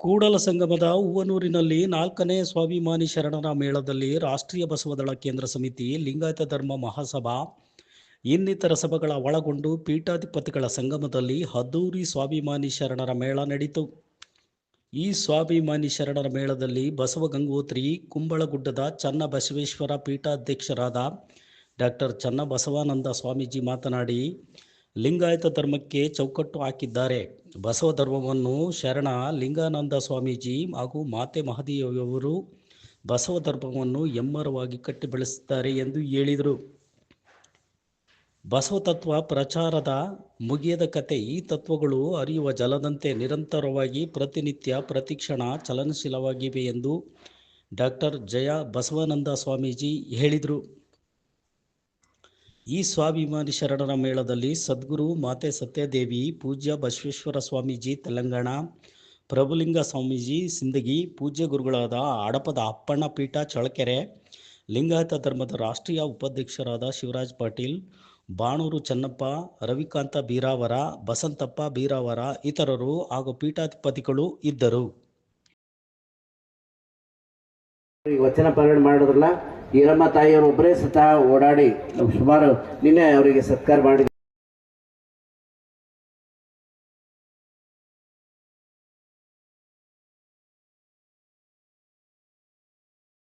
ಕೂಡಲ ಸಂಗಮದ ಹೂವನೂರಿನಲ್ಲಿ ನಾಲ್ಕನೇ ಸ್ವಾಭಿಮಾನಿ ಶರಣರ ಮೇಳದಲ್ಲಿ ರಾಷ್ಟ್ರೀಯ ಬಸವದಳ ಕೇಂದ್ರ ಸಮಿತಿ, ಲಿಂಗಾಯತ ಧರ್ಮ ಮಹಾಸಭಾ, ಇನ್ನಿತರ ಸಭೆಗಳ ಒಳಗೊಂಡು ಪೀಠಾಧಿಪತಿಗಳ ಸಂಗಮದಲ್ಲಿ ಹದ್ದೂರಿ ಸ್ವಾಭಿಮಾನಿ ಶರಣರ ಮೇಳ ನಡೆಯಿತು ಈ ಸ್ವಾಭಿಮಾನಿ ಶರಣರ ಮೇಳದಲ್ಲಿ ಬಸವ ಗಂಗೋತ್ರಿ, ಕುಂಬಳಗುಡ್ಡದ ಚನ್ನ ಬಸವೇಶ್ವರ ಪೀಠಾಧ್ಯಕ್ಷರಾದ ಡಾಕ್ಟರ್ ಚನ್ನಬಸವಾನಂದ ಸ್ವಾಮೀಜಿ ಮಾತನಾಡಿ, ಲಿಂಗಾಯತ ಧರ್ಮಕ್ಕೆ ಚೌಕಟ್ಟು ಹಾಕಿದ್ದಾರೆ. ಬಸವ ಧರ್ಮವನ್ನು ಶರಣ ಲಿಂಗಾನಂದ ಸ್ವಾಮೀಜಿ ಹಾಗೂ ಮಾತೆ ಮಹದೇವರು ಬಸವ ಧರ್ಮವನ್ನು ಎಮ್ಮರವಾಗಿ ಕಟ್ಟಿ ಬೆಳೆಸುತ್ತಾರೆ ಎಂದು ಹೇಳಿದರು. ಬಸವ ತತ್ವ ಪ್ರಚಾರದ ಮುಗಿಯದ ಕತೆ ಈ ತತ್ವಗಳು ಅರಿಯುವ ಜಲದಂತೆ ನಿರಂತರವಾಗಿ ಪ್ರತಿನಿತ್ಯ ಪ್ರತಿಕ್ಷಣ ಚಲನಶೀಲವಾಗಿವೆ ಎಂದು ಡಾಕ್ಟರ್ ಜಯ ಬಸವಾನಂದ ಸ್ವಾಮೀಜಿ ಹೇಳಿದರು. ಈ ಸ್ವಾಭಿಮಾನಿ ಶರಣರ ಮೇಳದಲ್ಲಿ ಸದ್ಗುರು ಮಾತೆ ಸತ್ಯದೇವಿ, ಪೂಜ್ಯ ಬಸವೇಶ್ವರ ಸ್ವಾಮೀಜಿ, ತೆಲಂಗಾಣ, ಪ್ರಭುಲಿಂಗ ಸ್ವಾಮೀಜಿ, ಸಿಂದಗಿ, ಪೂಜ್ಯ ಗುರುಗಳಾದ ಹಡಪದ ಅಪ್ಪಣ್ಣ ಪೀಠ ಚಳಕೆರೆ ಲಿಂಗಾಯತ ಧರ್ಮದ ರಾಷ್ಟ್ರೀಯ ಉಪಾಧ್ಯಕ್ಷರಾದ ಶಿವರಾಜ್ ಪಾಟೀಲ್, ಬಾಣೂರು ಚನ್ನಪ್ಪ, ರವಿಕಾಂತ ಬೀರಾವರ, ಬಸಂತಪ್ಪ ಬೀರಾವರ ಇತರರು ಹಾಗೂ ಪೀಠಾಧಿಪತಿಗಳು ಇದ್ದರು. ವಚನ ಪಾಲನೆ ಮಾಡೋದ್ರಲ್ಲ ಈರಮ್ಮ ತಾಯಿಯವರು ಒಬ್ಬರೇ ಸತ ಓಡಾಡಿ ಸುಮಾರು ನಿನ್ನೆ ಅವರಿಗೆ ಸತ್ಕಾರ ಮಾಡಿ